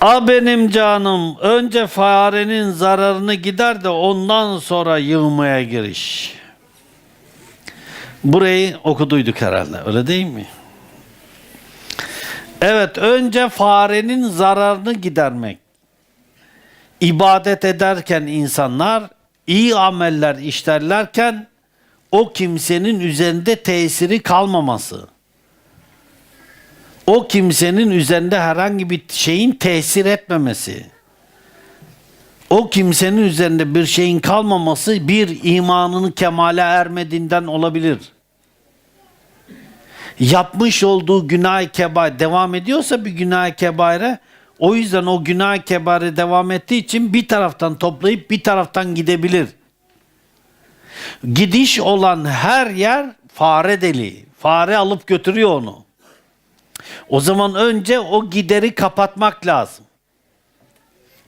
A benim canım önce farenin zararını gider de ondan sonra yığmaya giriş. Burayı okuduyduk herhalde öyle değil mi? Evet önce farenin zararını gidermek. İbadet ederken insanlar iyi ameller işlerlerken o kimsenin üzerinde tesiri kalmaması. O kimsenin üzerinde herhangi bir şeyin tesir etmemesi. O kimsenin üzerinde bir şeyin kalmaması bir imanını kemale ermediğinden olabilir. Yapmış olduğu günah kebair devam ediyorsa bir günah kebaire o yüzden o günah kebaire devam ettiği için bir taraftan toplayıp bir taraftan gidebilir. Gidiş olan her yer fare deliği. Fare alıp götürüyor onu. O zaman önce o gideri kapatmak lazım.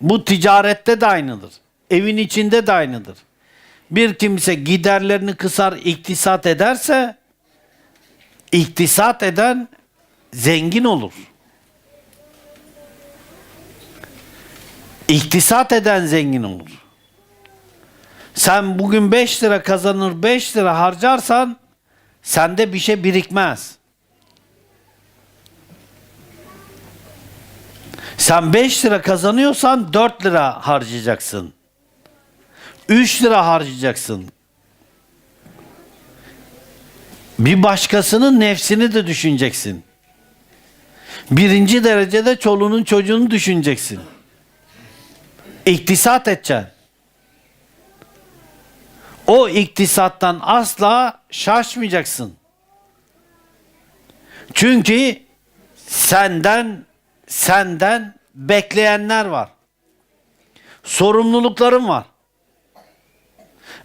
Bu ticarette de aynıdır. Evin içinde de aynıdır. Bir kimse giderlerini kısar, iktisat ederse iktisat eden zengin olur. İktisat eden zengin olur. Sen bugün 5 lira kazanır 5 lira harcarsan sende bir şey birikmez. Sen 5 lira kazanıyorsan 4 lira harcayacaksın. 3 lira harcayacaksın. Bir başkasının nefsini de düşüneceksin. Birinci derecede çoluğunun çocuğunu düşüneceksin. İktisat edeceksin. O iktisattan asla şaşmayacaksın. Çünkü senden senden bekleyenler var. Sorumlulukların var.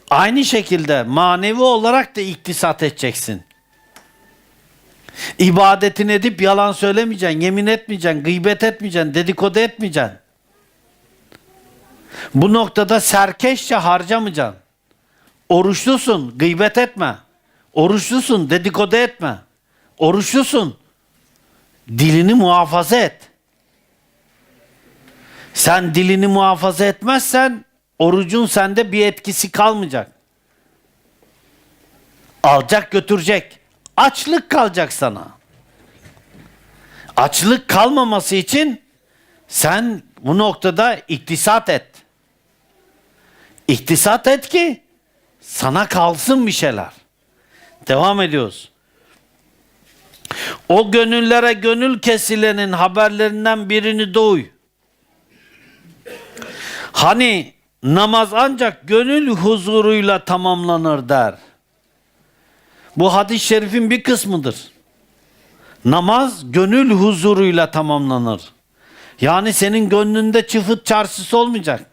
Aynı şekilde manevi olarak da iktisat edeceksin. İbadetin edip yalan söylemeyeceksin, yemin etmeyeceksin, gıybet etmeyeceksin, dedikodu etmeyeceksin. Bu noktada serkeşçe harcamayacaksın. Oruçlusun, gıybet etme. Oruçlusun, dedikodu etme. Oruçlusun, dilini muhafaza et. Sen dilini muhafaza etmezsen orucun sende bir etkisi kalmayacak. Alacak götürecek. Açlık kalacak sana. Açlık kalmaması için sen bu noktada iktisat et. İktisat et ki sana kalsın bir şeyler. Devam ediyoruz. O gönüllere gönül kesilenin haberlerinden birini duy. Hani namaz ancak gönül huzuruyla tamamlanır der. Bu hadis-i şerifin bir kısmıdır. Namaz gönül huzuruyla tamamlanır. Yani senin gönlünde çıfıt çarşısı olmayacak.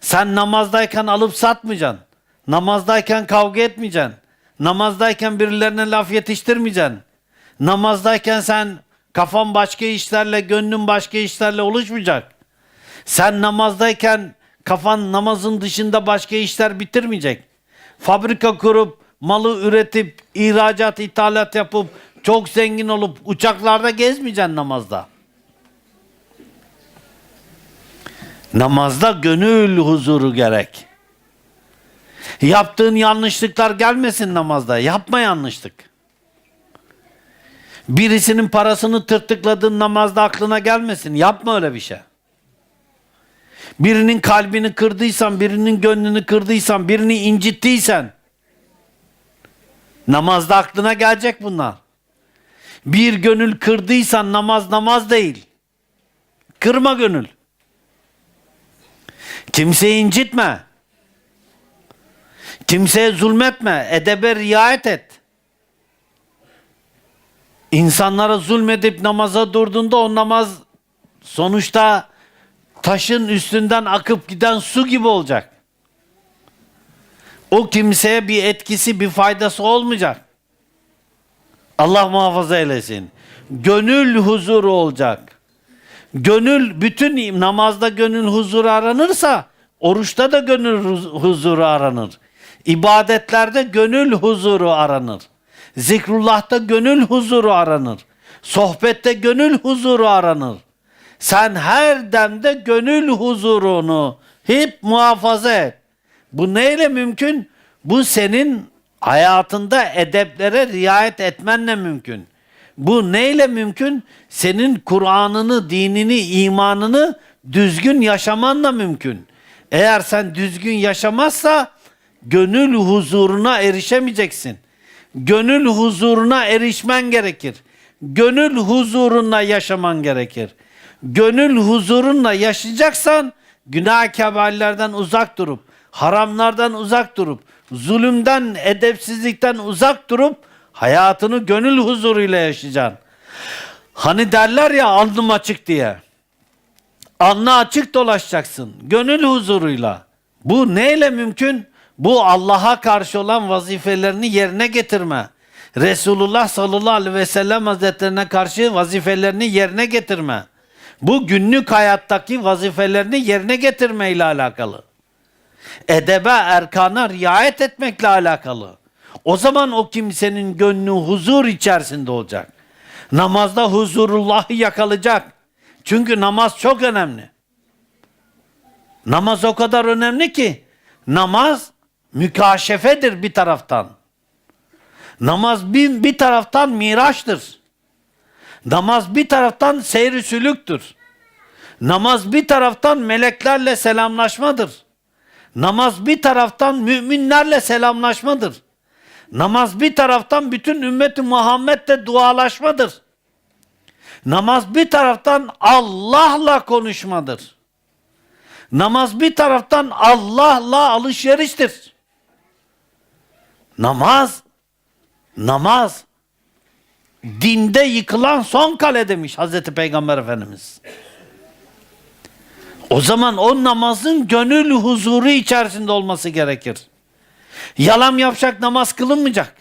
Sen namazdayken alıp satmayacaksın. Namazdayken kavga etmeyeceksin. Namazdayken birilerine laf yetiştirmeyeceksin. Namazdayken sen kafan başka işlerle, gönlün başka işlerle oluşmayacak. Sen namazdayken kafan namazın dışında başka işler bitirmeyecek. Fabrika kurup, malı üretip, ihracat, ithalat yapıp, çok zengin olup uçaklarda gezmeyeceksin namazda. Namazda gönül huzuru gerek. Yaptığın yanlışlıklar gelmesin namazda. Yapma yanlışlık. Birisinin parasını tırtıkladığın namazda aklına gelmesin. Yapma öyle bir şey. Birinin kalbini kırdıysan, birinin gönlünü kırdıysan, birini incittiysen namazda aklına gelecek bunlar. Bir gönül kırdıysan namaz namaz değil. Kırma gönül. Kimseyi incitme. Kimseye zulmetme. Edebe riayet et. İnsanlara zulmedip namaza durduğunda o namaz sonuçta taşın üstünden akıp giden su gibi olacak. O kimseye bir etkisi, bir faydası olmayacak. Allah muhafaza eylesin. Gönül huzuru olacak. Gönül bütün namazda gönül huzuru aranırsa oruçta da gönül huz- huzuru aranır. İbadetlerde gönül huzuru aranır. Zikrullah'ta gönül huzuru aranır. Sohbette gönül huzuru aranır. Sen her demde gönül huzurunu hep muhafaza et. Bu neyle mümkün? Bu senin hayatında edeplere riayet etmenle mümkün. Bu neyle mümkün? Senin Kur'an'ını, dinini, imanını düzgün yaşamanla mümkün. Eğer sen düzgün yaşamazsa gönül huzuruna erişemeyeceksin. Gönül huzuruna erişmen gerekir. Gönül huzuruna yaşaman gerekir. Gönül huzurunla yaşayacaksan günah keballerden uzak durup, haramlardan uzak durup, zulümden, edepsizlikten uzak durup hayatını gönül huzuruyla yaşayacaksın. Hani derler ya alnım açık diye. Alnı açık dolaşacaksın. Gönül huzuruyla. Bu neyle mümkün? Bu Allah'a karşı olan vazifelerini yerine getirme. Resulullah sallallahu aleyhi ve sellem hazretlerine karşı vazifelerini yerine getirme. Bu günlük hayattaki vazifelerini yerine getirme ile alakalı. Edebe, erkana riayet etmekle alakalı. O zaman o kimsenin gönlü huzur içerisinde olacak. Namazda huzurullahı yakalayacak. Çünkü namaz çok önemli. Namaz o kadar önemli ki namaz mükaşefedir bir taraftan. Namaz bir, bir taraftan miraçtır. Namaz bir taraftan seyri sülüktür. Namaz bir taraftan meleklerle selamlaşmadır. Namaz bir taraftan müminlerle selamlaşmadır. Namaz bir taraftan bütün ümmeti Muhammed'le dualaşmadır. Namaz bir taraftan Allah'la konuşmadır. Namaz bir taraftan Allah'la alışveriştir. Namaz, namaz dinde yıkılan son kale demiş Hazreti Peygamber Efendimiz. O zaman o namazın gönül huzuru içerisinde olması gerekir. Yalan yapacak namaz kılınmayacak.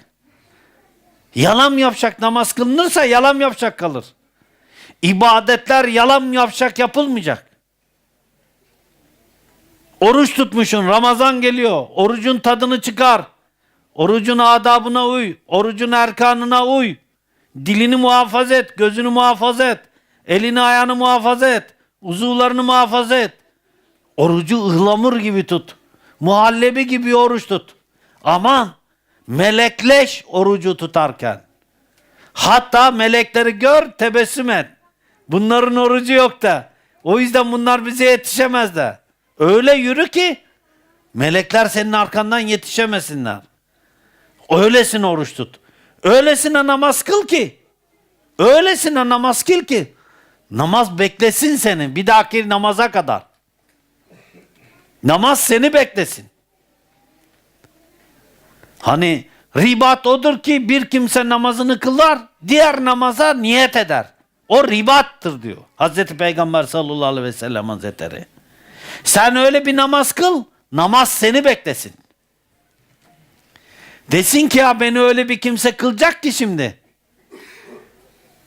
Yalan yapacak namaz kılınırsa yalan yapacak kalır. İbadetler yalan yapacak yapılmayacak. Oruç tutmuşsun, Ramazan geliyor. Orucun tadını çıkar. Orucun adabına uy. Orucun erkanına uy. Dilini muhafaza et, gözünü muhafaza et. Elini ayağını muhafaza et. Uzuvlarını muhafaza et. Orucu ıhlamur gibi tut. Muhallebi gibi oruç tut. Aman melekleş orucu tutarken. Hatta melekleri gör tebessüm et. Bunların orucu yok da. O yüzden bunlar bize yetişemez de. Öyle yürü ki melekler senin arkandan yetişemesinler. Öylesine oruç tut. Öylesine namaz kıl ki. Öylesine namaz kıl ki. Namaz beklesin seni bir dahaki namaza kadar. Namaz seni beklesin. Hani ribat odur ki bir kimse namazını kılar, diğer namaza niyet eder. O ribattır diyor Hazreti Peygamber sallallahu aleyhi ve sellem hazretleri. Sen öyle bir namaz kıl, namaz seni beklesin. Desin ki ya beni öyle bir kimse kılacak ki şimdi.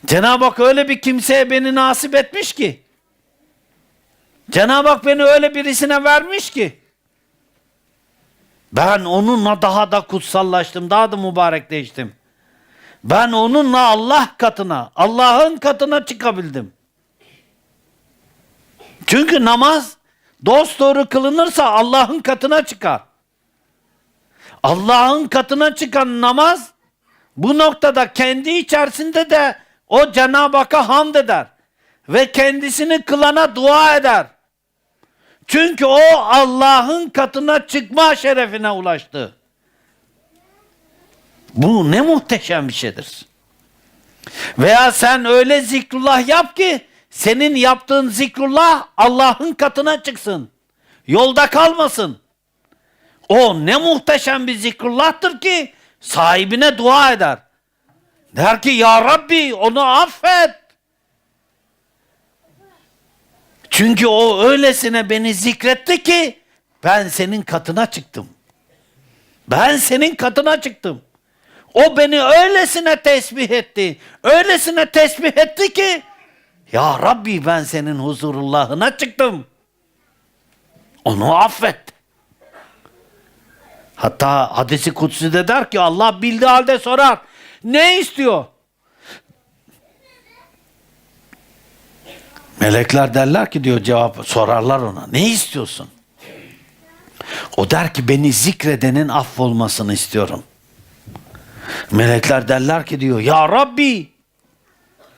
Cenab-ı Hak öyle bir kimseye beni nasip etmiş ki. Cenab-ı Hak beni öyle birisine vermiş ki. Ben onunla daha da kutsallaştım, daha da mübarekleştim. Ben onunla Allah katına, Allah'ın katına çıkabildim. Çünkü namaz dost doğru kılınırsa Allah'ın katına çıkar. Allah'ın katına çıkan namaz bu noktada kendi içerisinde de o Cenab-ı Hakk'a hamd eder ve kendisini kılana dua eder. Çünkü o Allah'ın katına çıkma şerefine ulaştı. Bu ne muhteşem bir şeydir. Veya sen öyle zikrullah yap ki senin yaptığın zikrullah Allah'ın katına çıksın. Yolda kalmasın. O ne muhteşem bir zikrullah'tır ki sahibine dua eder. Der ki ya Rabbi onu affet. Çünkü o öylesine beni zikretti ki ben senin katına çıktım. Ben senin katına çıktım. O beni öylesine tesbih etti. Öylesine tesbih etti ki ya Rabbi ben senin huzurullahına çıktım. Onu affet. Hatta hadisi kutsi de der ki Allah bildiği halde sorar. Ne istiyor? Melekler derler ki diyor cevap sorarlar ona. Ne istiyorsun? O der ki beni zikredenin affolmasını istiyorum. Melekler derler ki diyor ya Rabbi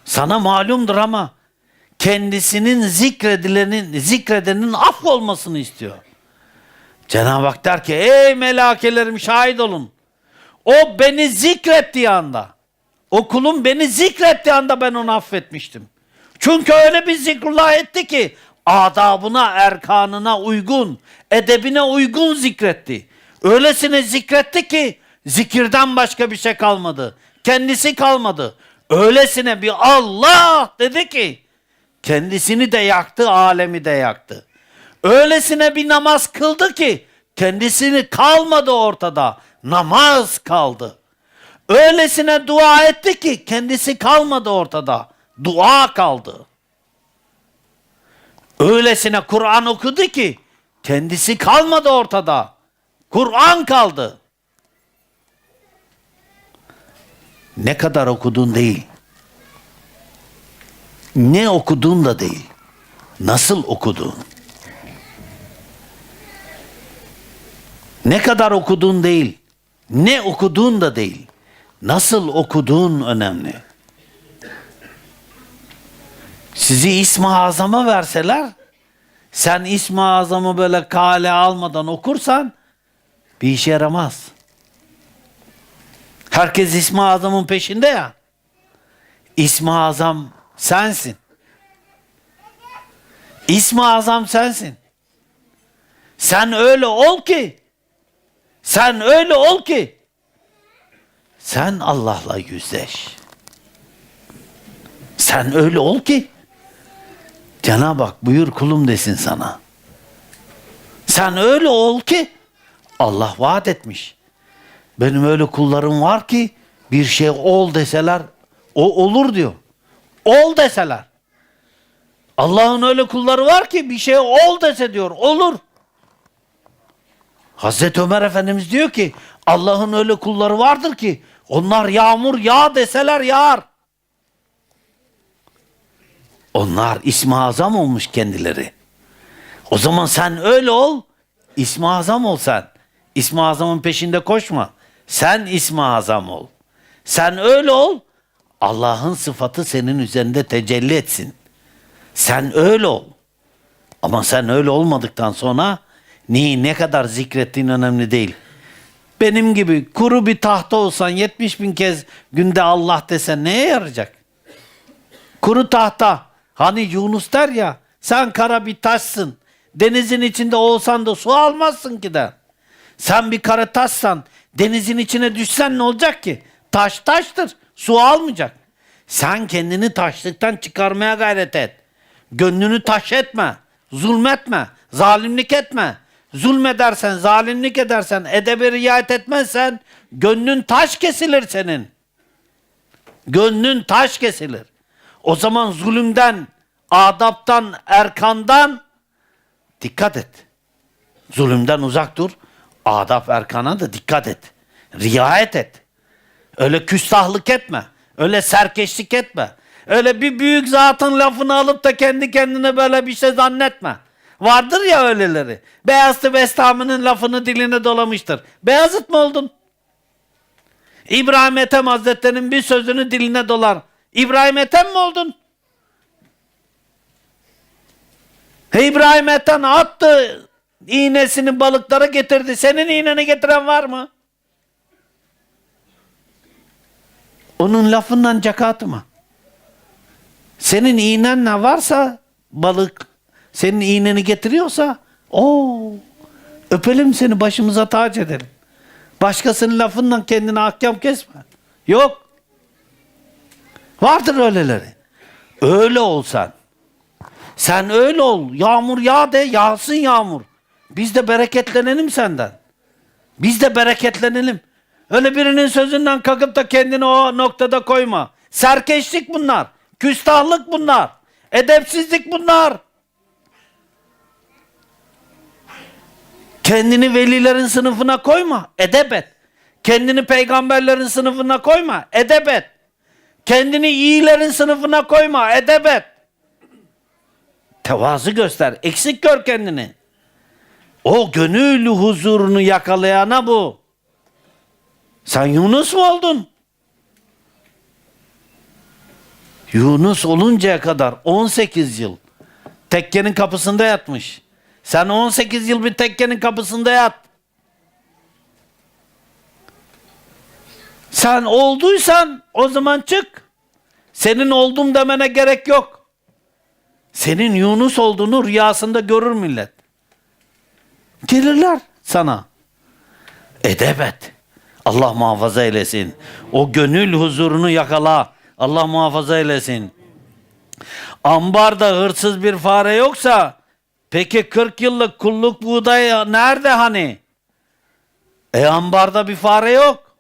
sana malumdur ama kendisinin zikredilenin zikredenin affolmasını istiyor. Cenab-ı Hak der ki ey melekelerim şahit olun. O beni zikrettiği anda o kulum beni zikrettiği anda ben onu affetmiştim. Çünkü öyle bir zikrullah etti ki adabına, erkanına uygun, edebine uygun zikretti. Öylesine zikretti ki zikirden başka bir şey kalmadı. Kendisi kalmadı. Öylesine bir Allah dedi ki kendisini de yaktı, alemi de yaktı. Öylesine bir namaz kıldı ki kendisini kalmadı ortada. Namaz kaldı. Öylesine dua etti ki kendisi kalmadı ortada. Dua kaldı. Öylesine Kur'an okudu ki kendisi kalmadı ortada. Kur'an kaldı. Ne kadar okudun değil. Ne okudun da değil. Nasıl okudun? Ne kadar okudun değil. Ne okuduğun da değil. Nasıl okuduğun önemli. Sizi İsmi Azam'a verseler, sen İsmi Azam'ı böyle kale almadan okursan bir işe yaramaz. Herkes İsmi Azam'ın peşinde ya. İsmi Azam sensin. İsmi Azam sensin. Sen öyle ol ki sen öyle ol ki sen Allah'la yüzleş. Sen öyle ol ki Cenab-ı Hak buyur kulum desin sana. Sen öyle ol ki Allah vaat etmiş. Benim öyle kullarım var ki bir şey ol deseler o olur diyor. Ol deseler. Allah'ın öyle kulları var ki bir şey ol dese diyor olur. Hazreti Ömer Efendimiz diyor ki Allah'ın öyle kulları vardır ki onlar yağmur yağ deseler yağar. Onlar İsmi Azam olmuş kendileri. O zaman sen öyle ol, İsmi Azam ol sen. İsmi Azam'ın peşinde koşma. Sen İsmi Azam ol. Sen öyle ol, Allah'ın sıfatı senin üzerinde tecelli etsin. Sen öyle ol. Ama sen öyle olmadıktan sonra neyi ne kadar zikrettiğin önemli değil. Benim gibi kuru bir tahta olsan 70 bin kez günde Allah desen neye yarayacak? Kuru tahta. Hani Yunus der ya sen kara bir taşsın. Denizin içinde olsan da su almazsın ki der. Sen bir kara taşsan denizin içine düşsen ne olacak ki? Taş taştır. Su almayacak. Sen kendini taşlıktan çıkarmaya gayret et. Gönlünü taş etme. Zulmetme. Zalimlik etme. Zulmedersen, zalimlik edersen, edebe riayet etmezsen gönlün taş kesilir senin. Gönlün taş kesilir. O zaman zulümden, adaptan, erkandan dikkat et. Zulümden uzak dur. Adap erkana da dikkat et. Riayet et. Öyle küstahlık etme. Öyle serkeşlik etme. Öyle bir büyük zatın lafını alıp da kendi kendine böyle bir şey zannetme. Vardır ya öyleleri. Beyazıt Bestami'nin lafını diline dolamıştır. Beyazıt mı oldun? İbrahim Ethem Hazretleri'nin bir sözünü diline dolar. İbrahim Ethem mi oldun? İbrahim Ethem attı iğnesini balıklara getirdi. Senin iğneni getiren var mı? Onun lafından cakatı mı? Senin iğnen ne varsa balık senin iğneni getiriyorsa o öpelim seni başımıza tac edelim. Başkasının lafından kendine ahkam kesme. Yok. Vardır öyleleri. Öyle olsan. Sen öyle ol. Yağmur yağ de yağsın yağmur. Biz de bereketlenelim senden. Biz de bereketlenelim. Öyle birinin sözünden kalkıp da kendini o noktada koyma. Serkeşlik bunlar. Küstahlık bunlar. Edepsizlik bunlar. Kendini velilerin sınıfına koyma. Edep et. Kendini peygamberlerin sınıfına koyma. Edep et. Kendini iyilerin sınıfına koyma. Edep et. Tevazu göster. Eksik gör kendini. O gönül huzurunu yakalayana bu. Sen Yunus mu oldun? Yunus oluncaya kadar 18 yıl tekkenin kapısında yatmış. Sen 18 yıl bir tekkenin kapısında yat. Sen olduysan o zaman çık. Senin oldum demene gerek yok. Senin Yunus olduğunu rüyasında görür millet. Gelirler sana. Edep et. Allah muhafaza eylesin. O gönül huzurunu yakala. Allah muhafaza eylesin. Ambarda hırsız bir fare yoksa peki 40 yıllık kulluk buğday nerede hani? E ambarda bir fare yok.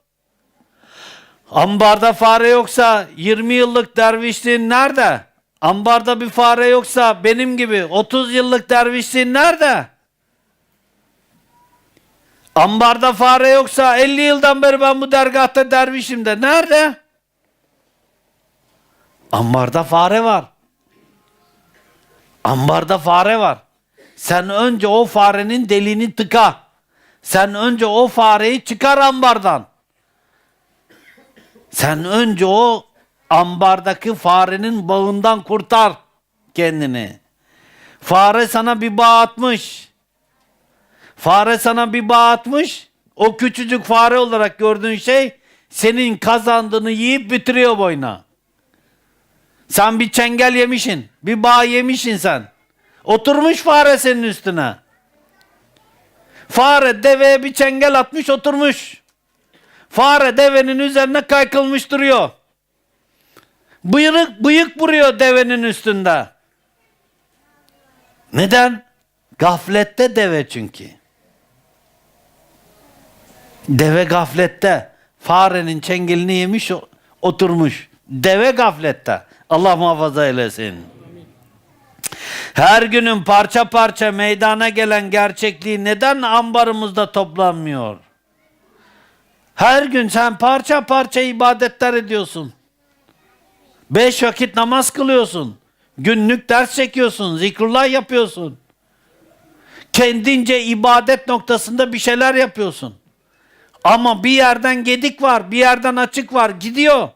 Ambarda fare yoksa 20 yıllık dervişliğin nerede? Ambarda bir fare yoksa benim gibi 30 yıllık dervişliğin nerede? Ambarda fare yoksa 50 yıldan beri ben bu dergahta dervişim de nerede? Ambarda fare var. Ambarda fare var. Sen önce o farenin deliğini tıka. Sen önce o fareyi çıkar ambardan. Sen önce o ambardaki farenin bağından kurtar kendini. Fare sana bir bağ atmış. Fare sana bir bağ atmış. O küçücük fare olarak gördüğün şey senin kazandığını yiyip bitiriyor boyuna. Sen bir çengel yemişsin. Bir bağ yemişsin sen. Oturmuş fare senin üstüne. Fare deveye bir çengel atmış oturmuş. Fare devenin üzerine kaykılmış duruyor. Bıyık, bıyık vuruyor devenin üstünde. Neden? Gaflette deve çünkü. Deve gaflette. Farenin çengelini yemiş oturmuş. Deve gaflette. Allah muhafaza eylesin. Her günün parça parça meydana gelen gerçekliği neden ambarımızda toplanmıyor? Her gün sen parça parça ibadetler ediyorsun. Beş vakit namaz kılıyorsun. Günlük ders çekiyorsun. Zikrullah yapıyorsun. Kendince ibadet noktasında bir şeyler yapıyorsun. Ama bir yerden gedik var, bir yerden açık var, gidiyor.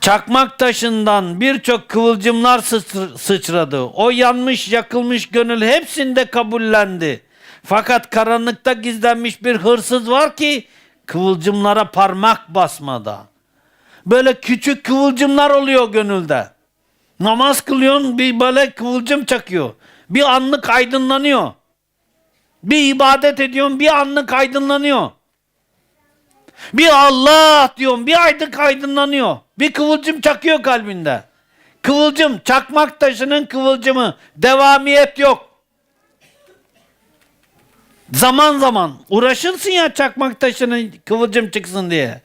Çakmak taşından birçok kıvılcımlar sıçr- sıçradı. O yanmış, yakılmış gönül hepsinde kabullendi. Fakat karanlıkta gizlenmiş bir hırsız var ki kıvılcımlara parmak basmada. Böyle küçük kıvılcımlar oluyor gönülde. Namaz kılıyorsun bir böyle kıvılcım çakıyor. Bir anlık aydınlanıyor. Bir ibadet ediyorsun bir anlık aydınlanıyor. Bir Allah diyorum bir aylık aydınlanıyor. Bir kıvılcım çakıyor kalbinde. Kıvılcım çakmak taşının kıvılcımı. Devamiyet yok. Zaman zaman uğraşırsın ya çakmak taşının kıvılcım çıksın diye.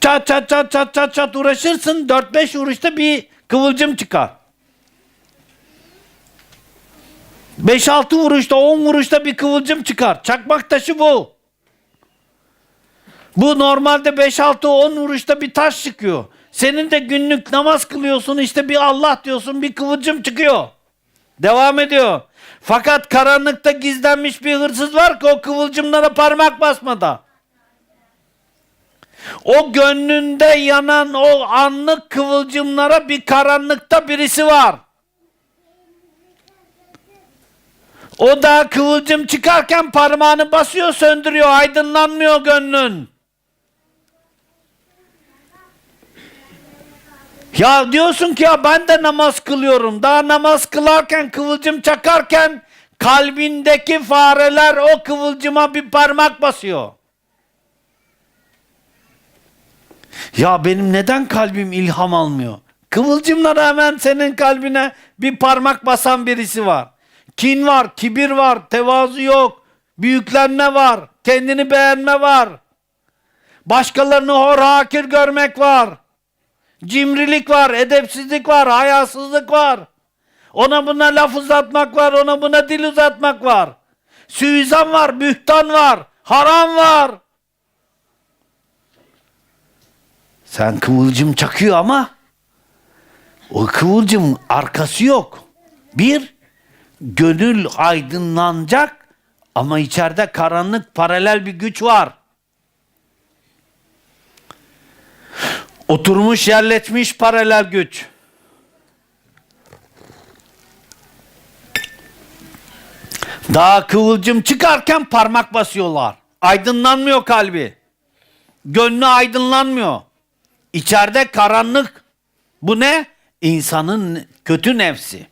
Çat çat çat çat çat çat uğraşırsın 4-5 vuruşta bir kıvılcım çıkar. 5-6 vuruşta 10 vuruşta bir kıvılcım çıkar. Çakmak taşı bu. Bu normalde 5-6-10 vuruşta bir taş çıkıyor. Senin de günlük namaz kılıyorsun işte bir Allah diyorsun bir kıvılcım çıkıyor. Devam ediyor. Fakat karanlıkta gizlenmiş bir hırsız var ki o kıvılcımlara parmak basmada. O gönlünde yanan o anlık kıvılcımlara bir karanlıkta birisi var. O da kıvılcım çıkarken parmağını basıyor, söndürüyor, aydınlanmıyor gönlün. Ya diyorsun ki ya ben de namaz kılıyorum. Daha namaz kılarken, kıvılcım çakarken kalbindeki fareler o kıvılcıma bir parmak basıyor. Ya benim neden kalbim ilham almıyor? Kıvılcımla hemen senin kalbine bir parmak basan birisi var. Kin var, kibir var, tevazu yok, büyüklenme var, kendini beğenme var. Başkalarını hor hakir görmek var. Cimrilik var, edepsizlik var, hayasızlık var. Ona buna laf uzatmak var, ona buna dil uzatmak var. Suizan var, bühtan var, haram var. Sen kıvılcım çakıyor ama O kıvılcım arkası yok. Bir, gönül aydınlanacak ama içeride karanlık paralel bir güç var. Oturmuş yerleşmiş paralel güç. Daha kıvılcım çıkarken parmak basıyorlar. Aydınlanmıyor kalbi. Gönlü aydınlanmıyor. İçeride karanlık. Bu ne? İnsanın kötü nefsi.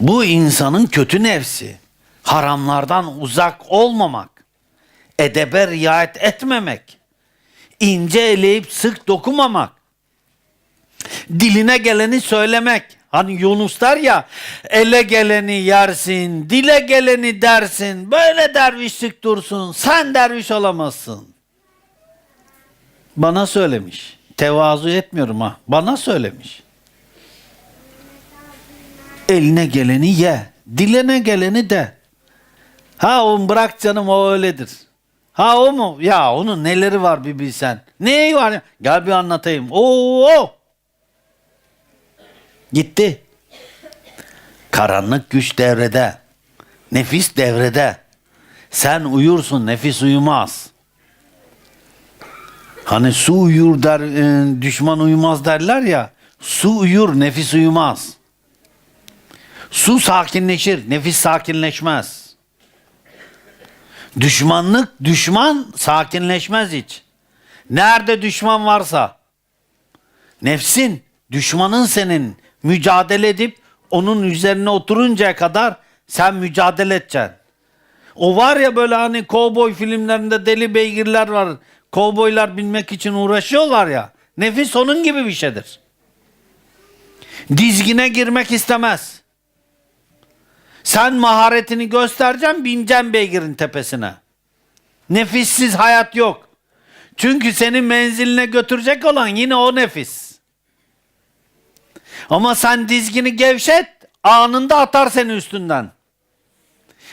Bu insanın kötü nefsi. Haramlardan uzak olmamak. Edebe riayet etmemek. İnce eleyip sık dokumamak. Diline geleni söylemek. Hani Yunus der ya ele geleni yersin, dile geleni dersin. Böyle dervişlik dursun. Sen derviş olamazsın. Bana söylemiş. Tevazu etmiyorum ha. Bana söylemiş. Eline geleni ye. Dilene geleni de. Ha oğlum bırak canım o öyledir. Ha o mu? Ya onun neleri var bir bilsen. Neyi var? Gel bir anlatayım. Oo! Gitti. Karanlık güç devrede. Nefis devrede. Sen uyursun, nefis uyumaz. Hani su uyur der, e, düşman uyumaz derler ya. Su uyur, nefis uyumaz. Su sakinleşir, nefis sakinleşmez. Düşmanlık, düşman sakinleşmez hiç. Nerede düşman varsa, nefsin, düşmanın senin mücadele edip onun üzerine oturuncaya kadar sen mücadele edeceksin. O var ya böyle hani kovboy filmlerinde deli beygirler var. Kovboylar binmek için uğraşıyorlar ya. Nefis onun gibi bir şeydir. Dizgine girmek istemez. Sen maharetini göstereceksin, bineceksin beygirin tepesine. Nefissiz hayat yok. Çünkü seni menziline götürecek olan yine o nefis. Ama sen dizgini gevşet, anında atar seni üstünden.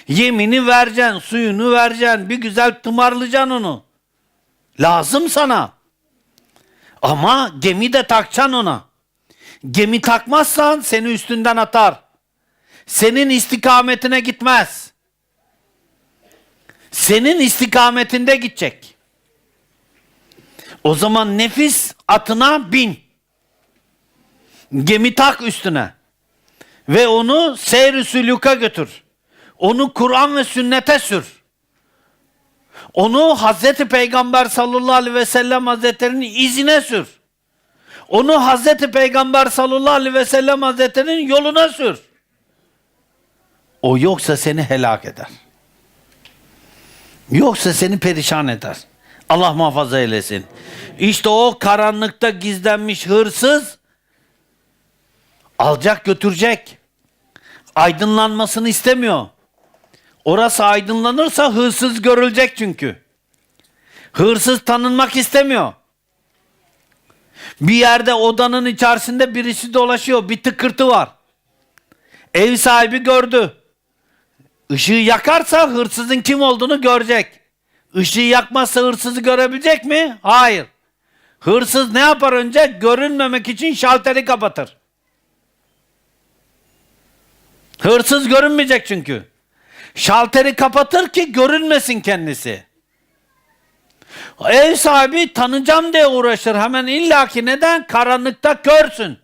Yemini vereceksin, suyunu vereceksin, bir güzel tımarlayacaksın onu. Lazım sana. Ama gemi de takacaksın ona. Gemi takmazsan seni üstünden atar. Senin istikametine gitmez. Senin istikametinde gidecek. O zaman nefis atına bin. Gemi tak üstüne. Ve onu seyr-i götür. Onu Kur'an ve sünnete sür. Onu Hazreti Peygamber sallallahu aleyhi ve sellem hazretlerinin izine sür. Onu Hazreti Peygamber sallallahu aleyhi ve sellem hazretlerinin yoluna sür. O yoksa seni helak eder. Yoksa seni perişan eder. Allah muhafaza eylesin. İşte o karanlıkta gizlenmiş hırsız alacak götürecek. Aydınlanmasını istemiyor. Orası aydınlanırsa hırsız görülecek çünkü. Hırsız tanınmak istemiyor. Bir yerde odanın içerisinde birisi dolaşıyor. Bir tıkırtı var. Ev sahibi gördü. Işığı yakarsa hırsızın kim olduğunu görecek. Işığı yakmazsa hırsızı görebilecek mi? Hayır. Hırsız ne yapar önce? Görünmemek için şalteri kapatır. Hırsız görünmeyecek çünkü. Şalteri kapatır ki görünmesin kendisi. Ev sahibi tanıyacağım diye uğraşır. Hemen illaki neden? Karanlıkta körsün.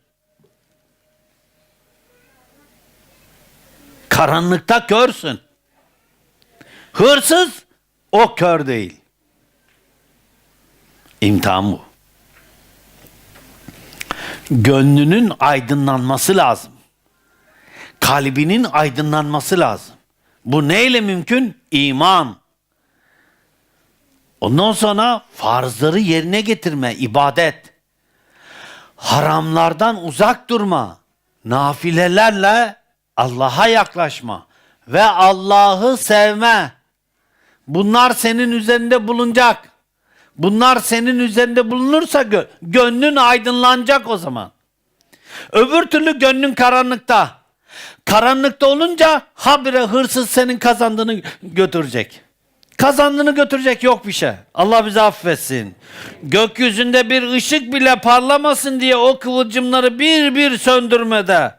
Karanlıkta körsün. Hırsız o kör değil. İmtihan bu. Gönlünün aydınlanması lazım. Kalbinin aydınlanması lazım. Bu neyle mümkün? İman. Ondan sonra farzları yerine getirme, ibadet. Haramlardan uzak durma. Nafilelerle Allah'a yaklaşma ve Allah'ı sevme. Bunlar senin üzerinde bulunacak. Bunlar senin üzerinde bulunursa gö- gönlün aydınlanacak o zaman. Öbür türlü gönlün karanlıkta. Karanlıkta olunca habire hırsız senin kazandığını götürecek. Kazandığını götürecek yok bir şey. Allah bizi affetsin. Gökyüzünde bir ışık bile parlamasın diye o kıvılcımları bir bir söndürmede.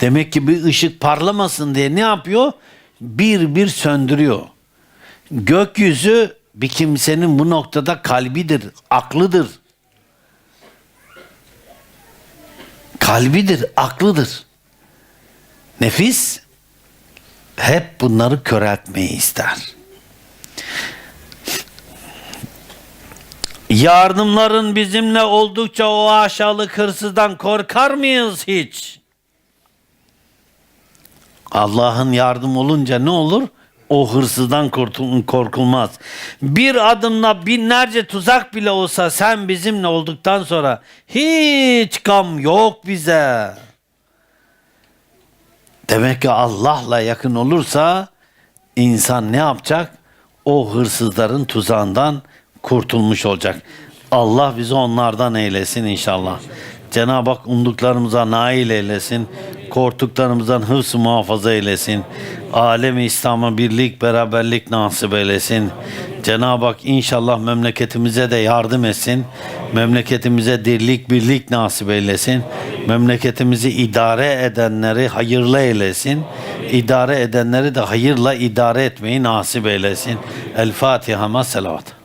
Demek ki bir ışık parlamasın diye ne yapıyor? Bir bir söndürüyor. Gökyüzü bir kimsenin bu noktada kalbidir, aklıdır. Kalbidir, aklıdır. Nefis hep bunları köreltmeyi ister. Yardımların bizimle oldukça o aşağılık hırsızdan korkar mıyız hiç? Allah'ın yardım olunca ne olur? O hırsızdan korkulmaz. Bir adımla binlerce tuzak bile olsa sen bizimle olduktan sonra hiç gam yok bize. Demek ki Allah'la yakın olursa insan ne yapacak? O hırsızların tuzağından kurtulmuş olacak. Allah bizi onlardan eylesin inşallah. Cenab-ı Hak umduklarımıza nail eylesin. Korktuklarımızdan hıfz muhafaza eylesin. Alemi İslam'a birlik, beraberlik nasip eylesin. Cenab-ı Hak inşallah memleketimize de yardım etsin. Memleketimize dirlik, birlik nasip eylesin. Memleketimizi idare edenleri hayırlı eylesin. İdare edenleri de hayırla idare etmeyi nasip eylesin. El Fatiha ma selavat.